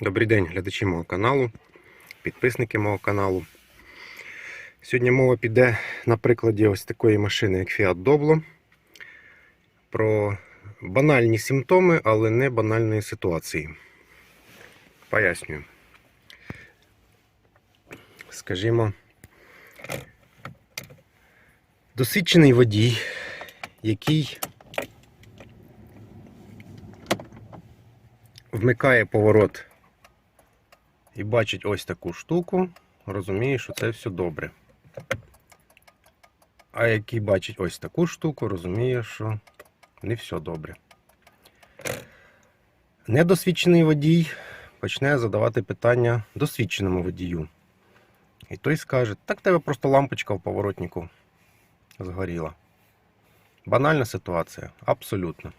Добрий день, глядачі мого каналу, підписники мого каналу. Сьогодні мова піде на прикладі ось такої машини, як Fiat Doblo, про банальні симптоми, але не банальної ситуації. Пояснюю. Скажімо, досвідчений водій, який вмикає поворот і бачить ось таку штуку, розуміє, що це все добре. А який бачить ось таку штуку, розуміє, що не все добре. Недосвідчений водій почне задавати питання досвідченому водію. І той скаже, так тебе просто лампочка в поворотнику згоріла. Банальна ситуація, абсолютно.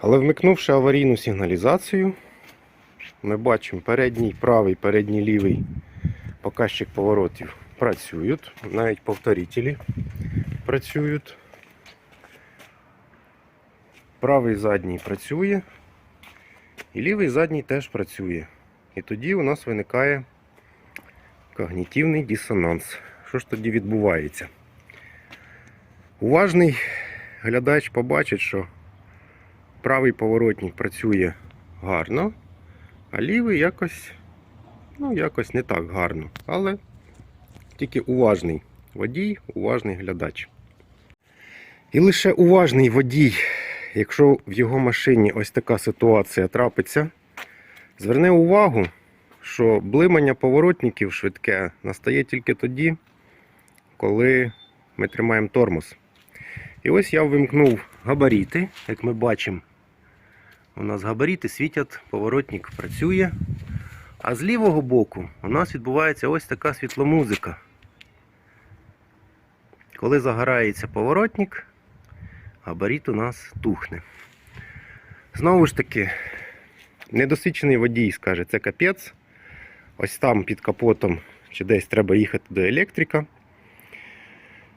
Але вмикнувши аварійну сигналізацію, ми бачимо передній правий, передній лівий показчик поворотів працюють, навіть повторителі працюють. Правий задній працює, і лівий задній теж працює. І тоді у нас виникає когнітивний дисонанс. Що ж тоді відбувається? Уважний глядач побачить, що правий поворотник працює гарно, а лівий якось, ну, якось не так гарно. Але тільки уважний водій, уважний глядач. І лише уважний водій, якщо в його машині ось така ситуація трапиться, зверне увагу, що блимання поворотників швидке настає тільки тоді, коли ми тримаємо тормоз. І ось я вимкнув габаріти, як ми бачимо. У нас габаріти світять, поворотник працює. А з лівого боку у нас відбувається ось така світломузика. Коли загорається поворотник, габарит у нас тухне. Знову ж таки, недосвідчений водій скаже, це капець. Ось там під капотом чи десь треба їхати до електрика.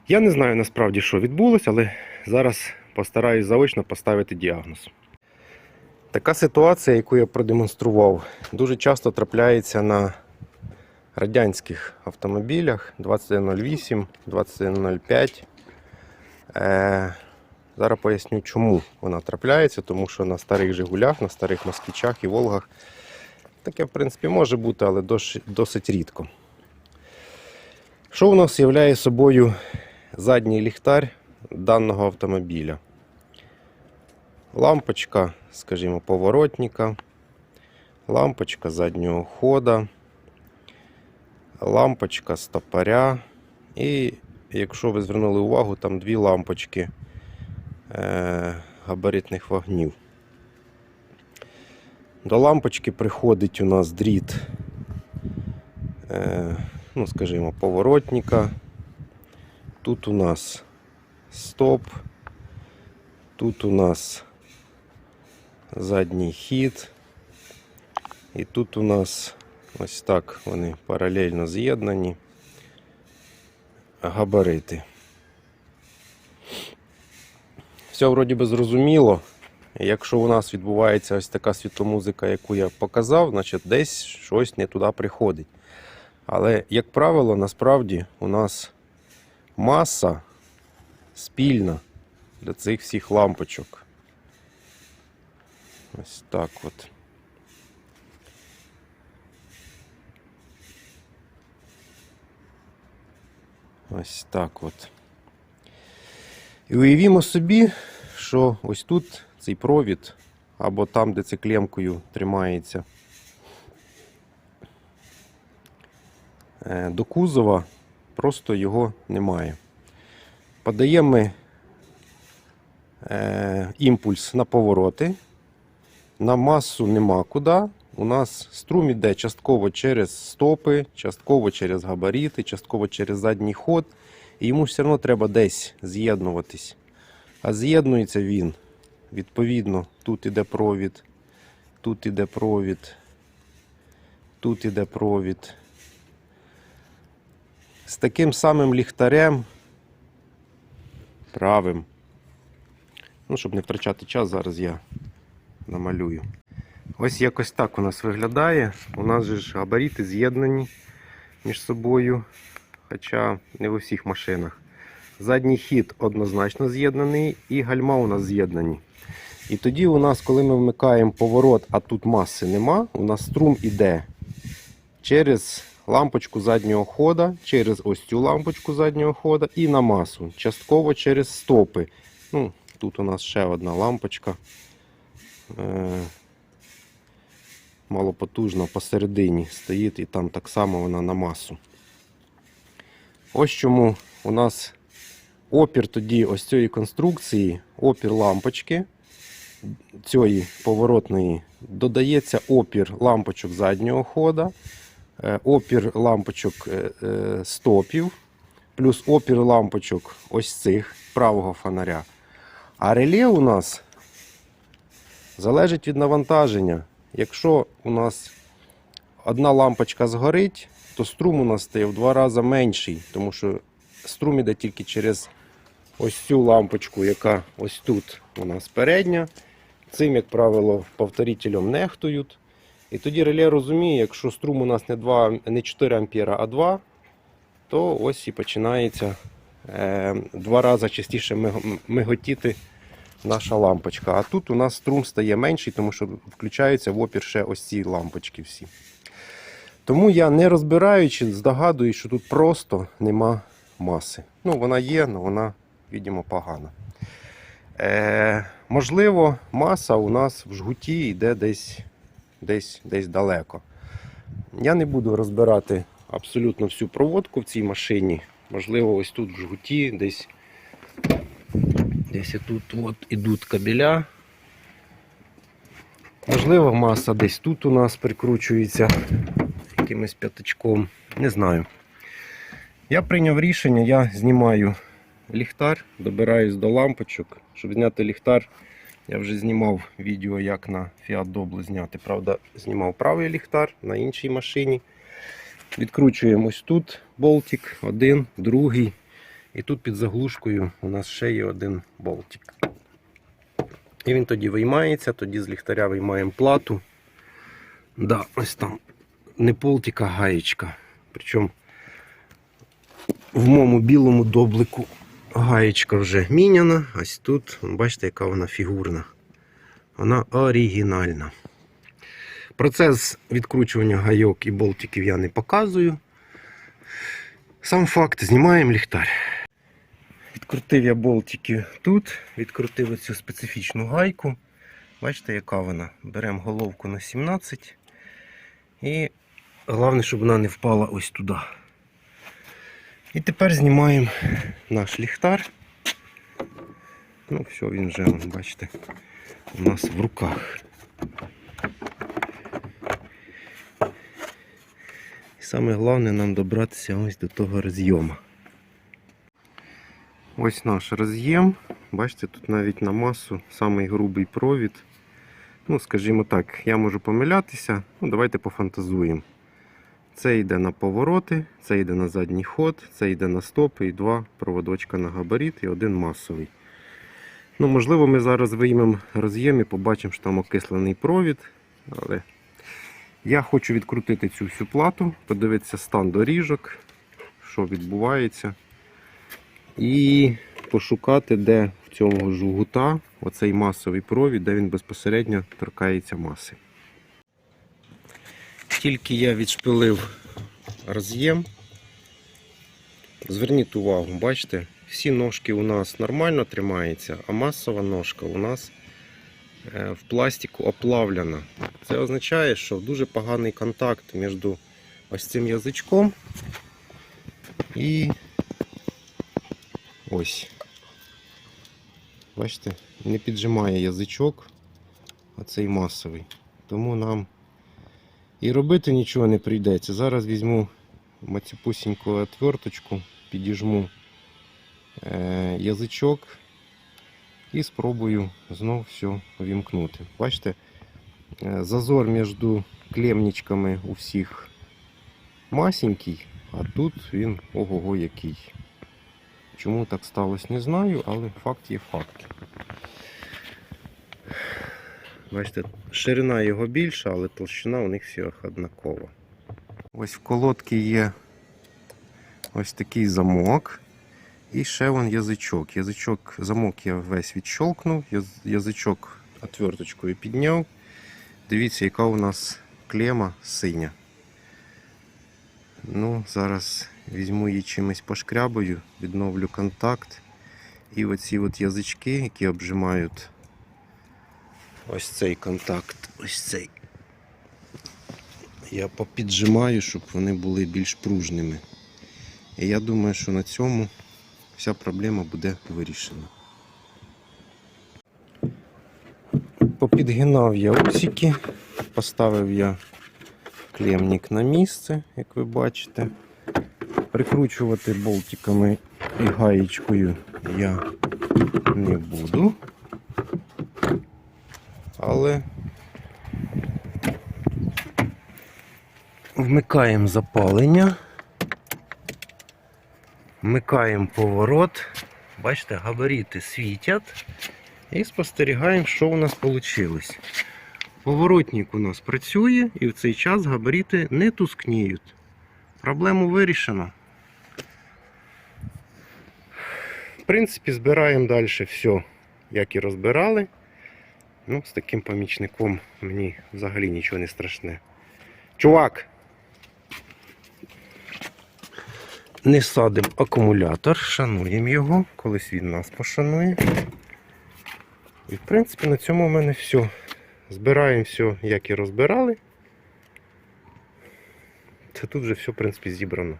Я не знаю насправді, що відбулося, але зараз постараюсь заочно поставити діагноз. Така ситуація, яку я продемонстрував, дуже часто трапляється на радянських автомобілях 2108, 2105. Е, зараз поясню, чому вона трапляється, тому що на старих Жигулях, на старих москвичах і Волгах таке, в принципі, може бути, але досить, рідко. Що у нас являє собою задній ліхтар даного автомобіля? Лампочка, скажімо, поворотника, лампочка заднього хода, лампочка стопоря. І, якщо ви звернули увагу, там дві лампочки е, габаритних вогнів. До лампочки приходить у нас дріт, е, ну, скажімо, поворотника. Тут у нас стоп, тут у нас задній хід. І тут у нас ось так вони паралельно з'єднані габарити. Все вроді би зрозуміло. Якщо у нас відбувається ось така світломузика, яку я показав, значить десь щось не туди приходить. Але, як правило, насправді у нас маса спільна для цих всіх лампочок. Ось так от. Ось так от. І уявімо собі, що ось тут цей провід, або там, де це клемкою тримається, е, до кузова просто його немає. Подаємо ми е, імпульс на повороти. На масу нема куди. У нас струм іде частково через стопи, частково через габаріти, частково через задній ход. І йому все одно треба десь з'єднуватись. А з'єднується він. Відповідно, тут іде провід, тут іде провід, тут іде провід. З таким самим ліхтарем правим. Ну, щоб не втрачати час, зараз я намалюю. Ось якось так у нас виглядає. У нас же ж габаріти з'єднані між собою, хоча не в усіх машинах. Задній хід однозначно з'єднаний і гальма у нас з'єднані. І тоді у нас, коли ми вмикаємо поворот, а тут маси нема, у нас струм іде через лампочку заднього хода, через ось цю лампочку заднього хода і на масу. Частково через стопи. Ну, тут у нас ще одна лампочка. Е, малопотужна посередині стоїть і там так само вона на масу. Ось чому у нас опір тоді ось цієї конструкції, опір лампочки цієї поворотної, додається опір лампочок заднього хода, е, опір лампочок е, стопів, плюс опір лампочок ось цих правого фонаря. А реле у нас залежить від навантаження. Якщо у нас одна лампочка згорить, то струм у нас стає в два рази менший, тому що струм іде тільки через ось цю лампочку, яка ось тут у нас передня. Цим, як правило, повторителем нехтують. І тоді реле розуміє, якщо струм у нас не 2, не 4 ампера, а 2, то ось і починається е, два рази частіше миг- миготіти наша лампочка. А тут у нас струм стає менший, тому що включаються в опір ще ось ці лампочки всі. Тому я не розбираючи, здогадую, що тут просто нема маси. Ну, вона є, але вона, відомо, погана. Е, можливо, маса у нас в жгуті йде десь, десь, десь далеко. Я не буду розбирати абсолютно всю проводку в цій машині. Можливо, ось тут в жгуті, десь, десь тут от ідуть кабеля. Можливо, маса десь тут у нас прикручується якимось п'ятачком. Не знаю. Я прийняв рішення, я знімаю ліхтар, добираюсь до лампочок. Щоб зняти ліхтар, я вже знімав відео, як на Fiat Doble зняти. Правда, знімав правий ліхтар на іншій машині. Відкручуємось тут болтик, один, другий. І тут під заглушкою у нас ще є один болтик. І він тоді виймається, тоді з ліхтаря виймаємо плату. Да, ось там не болтик, а гаєчка. Причому в моєму білому доблику гаєчка вже міняна. Ось тут, бачите, яка вона фігурна. Вона оригінальна. Процес відкручування гайок і болтиків я не показую. Сам факт, знімаємо ліхтар. Відкрутив я болтики тут, відкрутив оцю специфічну гайку. Бачите, яка вона? Беремо головку на 17. І головне, щоб вона не впала ось туди. І тепер знімаємо наш ліхтар. Ну, все, він вже, бачите, у нас в руках. І саме головне нам добратися ось до того роз'єму. Ось наш роз'єм. Бачите, тут навіть на масу самий грубий провід. Ну, скажімо так, я можу помилятися. Ну, давайте пофантазуємо. Це йде на повороти, це йде на задній ход, це йде на стопи і два проводочка на габарит і один масовий. Ну, можливо, ми зараз виймемо роз'єм і побачимо, що там окислений провід. Але я хочу відкрутити цю всю плату, подивитися стан доріжок, що відбувається. І пошукати, де в цьому жгута оцей масовий провід, де він безпосередньо торкається маси. Тільки я відшпилив роз'єм. Зверніть увагу, бачите, всі ножки у нас нормально тримаються, а масова ножка у нас е, в пластику оплавлена. Це означає, що дуже поганий контакт між ось цим язичком і ось. Бачите, не піджимає язичок, оцей масовий. Тому нам і робити нічого не прийдеться. Зараз візьму мацюпусіньку отверточку, підіжму е, язичок і спробую знов все увімкнути. Бачите, е, зазор між клемничками у всіх масенький, а тут він ого-го який. Чому так сталося, не знаю, але факт є факт. Бачите, ширина його більша, але толщина у них всіх однакова. Ось в колодці є ось такий замок. І ще вон язичок. Язичок, замок я весь відщолкнув, язичок отверточкою підняв. Дивіться, яка у нас клема синя. Ну, зараз візьму її чимось пошкрябаю, відновлю контакт. І оці от язички, які обжимають ось цей контакт, ось цей. Я попіджимаю, щоб вони були більш пружними. І я думаю, що на цьому вся проблема буде вирішена. Попідгинав я усики, поставив я клемник на місце, як ви бачите. Прикручувати болтиками і гаєчкою я не буду. Але вмикаємо запалення. Вмикаємо поворот. Бачите, габарити світять. І спостерігаємо, що у нас вийшло. Поворотник у нас працює і в цей час габарити не тускніють. Проблему вирішено. В принципі, збираємо далі все, як і розбирали. Ну, з таким помічником мені взагалі нічого не страшне. Чувак! Не садимо акумулятор, шануємо його, колись він нас пошанує. І в принципі на цьому в мене все. Збираємо все, як і розбирали. Це тут вже все, в принципі, зібрано.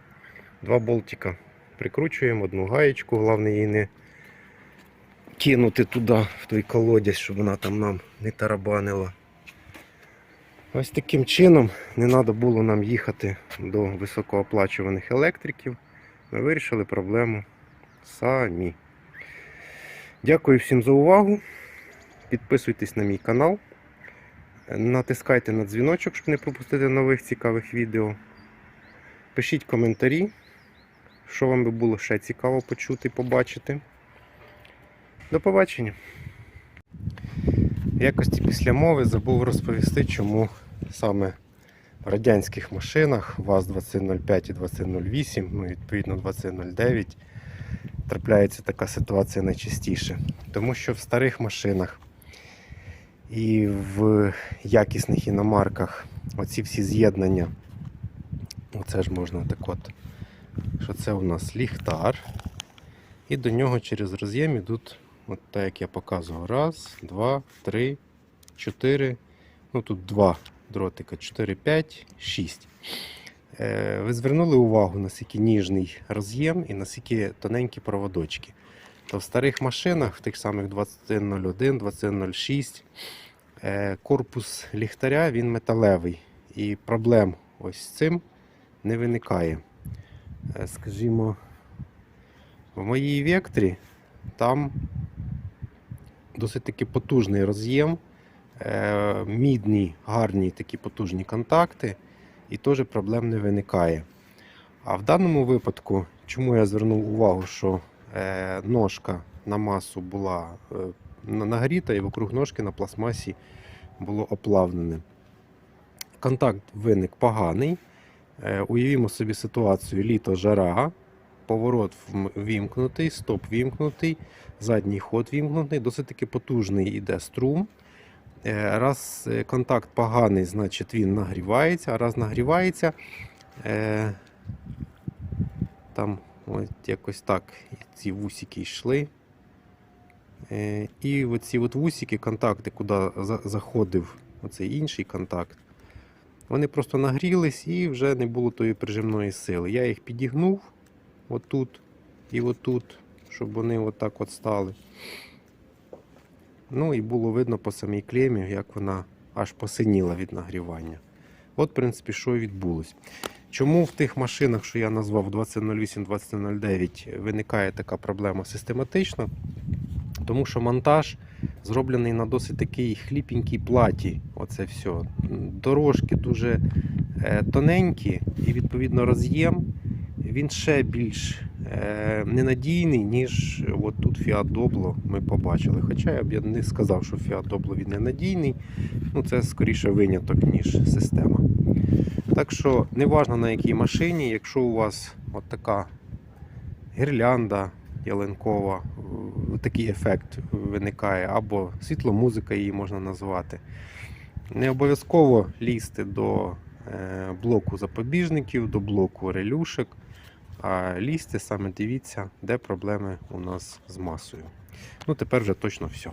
Два болтика прикручуємо, одну гаєчку, головне її не кинути туди, в той колодязь, щоб вона там нам не тарабанила. Ось таким чином не треба було нам їхати до високооплачуваних електриків. Ми вирішили проблему самі. Дякую всім за увагу. Підписуйтесь на мій канал. Натискайте на дзвіночок, щоб не пропустити нових цікавих відео. Пишіть коментарі, що вам би було ще цікаво почути, побачити. До побачення. В якості після мови забув розповісти, чому саме в радянських машинах ВАЗ-2105 і 2108, ну відповідно 2109, трапляється така ситуація найчастіше. Тому що в старих машинах і в якісних іномарках оці всі з'єднання, оце ж можна так от, що це у нас ліхтар, і до нього через роз'єм ідуть, от так як я показував, раз, два, три, чотири, ну тут два дротика, 4, 5, 6. Е, Ви звернули увагу, наскільки ніжний роз'єм і наскільки тоненькі проводочки. То в старих машинах, в тих самих 2101, 2106, е, корпус ліхтаря він металевий. І проблем ось з цим не виникає. Е, Скажімо, в моїй векторі там досить таки потужний роз'єм, е, мідні, гарні такі потужні контакти, і теж проблем не виникає. А в даному випадку, чому я звернув увагу, що е, ножка на масу була нагріта і вокруг ножки на пластмасі було оплавлене. Контакт виник поганий. Е, уявімо собі ситуацію: літо жара, поворот вімкнутий, стоп вімкнутий, задній ход вімкнутий, досить таки потужний іде струм. Е, Раз е, контакт поганий, значить він нагрівається, а раз нагрівається, там от якось так ці вусики йшли. І оці от вусики, контакти, куди заходив оцей інший контакт, вони просто нагрілись і вже не було тої прижимної сили. Я їх підігнув отут і отут, щоб вони отак от стали. Ну і було видно по самій клемі, як вона аж посиніла від нагрівання. От, в принципі, що і відбулось. Чому в тих машинах, що я назвав 2008, 2009, виникає така проблема систематично? Тому що монтаж зроблений на досить такій хліпенькій платі. Оце все. Дорожки дуже е, тоненькі, і відповідно роз'єм він ще більш е, ненадійний, ніж от тут Fiat Doblo ми побачили. Хоча я б я не сказав, що Fiat Doblo він ненадійний. Ну, це скоріше виняток, ніж система. Так що, неважно на якій машині, якщо у вас от така гірлянда ялинкова, такий ефект виникає, або світломузика її можна назвати. Не обов'язково лізти до е, блоку запобіжників, до блоку релюшек, а лізьте саме дивіться, де проблеми у нас з масою. Ну, тепер вже точно все.